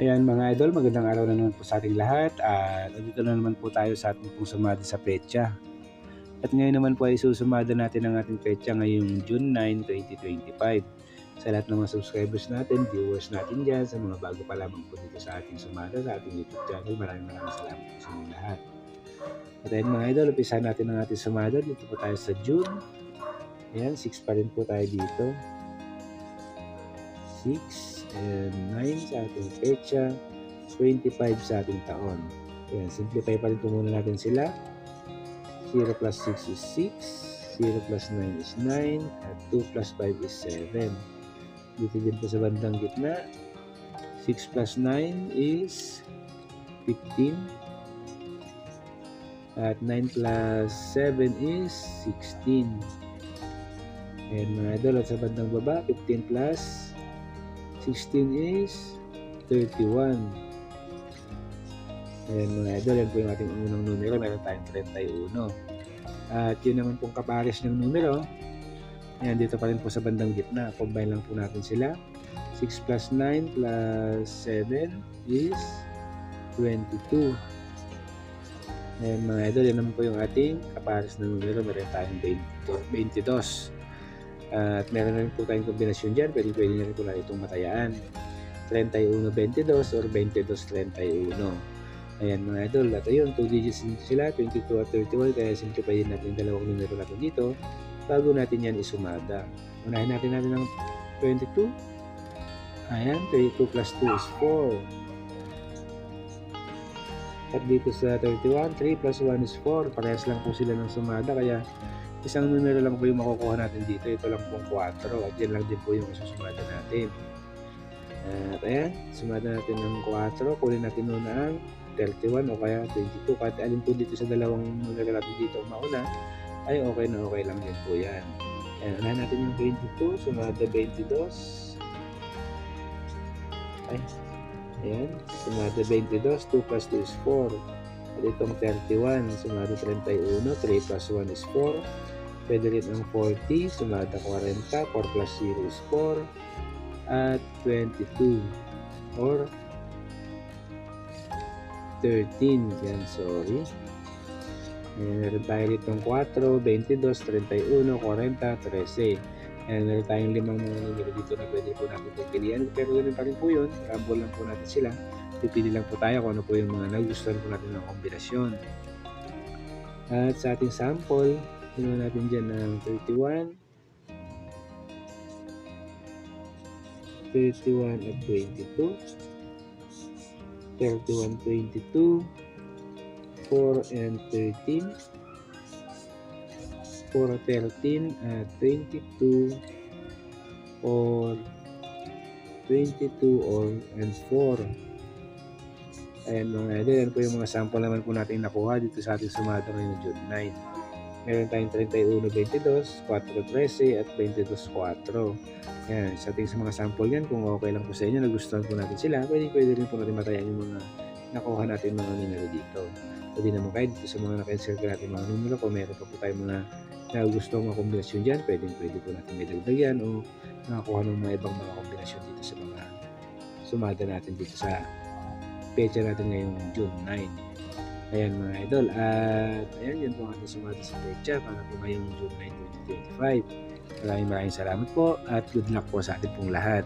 Ayan mga idol, magandang araw na naman po sa ating lahat at nandito na naman po tayo sa ating pong sumada sa petsa. At ngayon naman po ay susumada natin ang ating petsa ngayong June 9, 2025. Sa lahat ng mga subscribers natin, viewers natin dyan, sa mga bago pa lamang po dito sa ating sumada, sa ating YouTube channel, maraming maraming salamat po sa inyo lahat. At ayun mga idol, umpisahan natin ang ating sumada. Dito po tayo sa June. Ayan, 6 pa rin po tayo dito. 6 and 9 sa ating pecha, 25 sa ating taon. Ayan, simplify pa rin muna natin sila. 0 plus 6 is 6, 0 plus 9 is 9, at 2 plus 5 is 7. Dito din po sa bandang gitna, 6 plus 9 is 15, at 9 plus 7 is 16. Ayan mga idol, at sa bandang baba, 15 plus 16 is 31. Ayan mga idol, yan po yung ating unang numero. Meron tayong 31. At yun naman pong kapares ng numero. Ayan, dito pa rin po sa bandang gitna. Combine lang po natin sila. 6 plus 9 plus 7 is 22. Ayan mga idol, yan naman po yung ating kapares ng numero. Meron tayong 20 22. At meron na rin po tayong kombinasyon dyan. Pwede pwede na rin po natin itong matayaan. 31-22 or 22-31. Ayan mga idol. At ayun, 2 digits din sila. 22 at 31. Kaya simplify din natin dalawang numero natin dito. Bago natin yan isumada. Unahin natin natin ng 22. Ayan, 32 plus 2 is 4. At dito sa 31, 3 plus 1 is 4. Parehas lang po sila ng sumada. Kaya isang numero lang po yung makukuha natin dito. Ito lang pong 4 at yan lang din po yung masusumada natin. At ayan, sumada natin ng 4. Kunin natin muna ang 31 o kaya 22. Kahit alin po dito sa dalawang numero natin dito mauna, ay okay na okay lang din po yan. Ayan, unahin natin yung 22, sumada 22. Ay, ayan, sumada 22, 2 plus 2 is 4. At itong 31, sumada 31, 3 plus 1 is 4. Pwede rin ang 40, sumada 40, 4 plus 0 is 4. At 22, or 13, yan, sorry. Ayan, meron tayo rito 4, 22, 31, 40, 13. Ayan, meron tayong limang mga numero dito na pwede po natin pagpilian. Pero ganun pa rin po yun. Rumble lang po natin sila. Pipili lang po tayo kung ano po yung mga nagustuhan po natin ng kombinasyon. At sa ating sample, kinuha natin dyan ng 31, 31 at 22, 31, 22, 4 and 13, 4, 13 at 22, or 22 or and 4. Ayan mga idol, yan po yung mga sample naman po natin nakuha dito sa ating sumada ngayong June 9. Meron tayong 31, 22, 4, 13 at 22, 4. Yan, sa ating sa mga sample yan, kung okay lang po sa inyo, nagustuhan po natin sila, pwede, pwede rin po natin matayan yung mga nakuha natin mga numero dito. Pwede naman kayo dito sa mga naka-insert natin mga numero, kung meron pa po tayo mga nagustuhan mga kombinasyon dyan, pwede, pwede po natin may dagdag yan o nakakuha ng mga ibang mga kombinasyon dito sa mga sumada natin dito sa pecha natin ngayong June 9. Ayan mga idol, at ayan yun po ang sumada sa pecha para po ngayong June 9, 2025. Maraming maraming salamat po at good luck po sa ating pong lahat.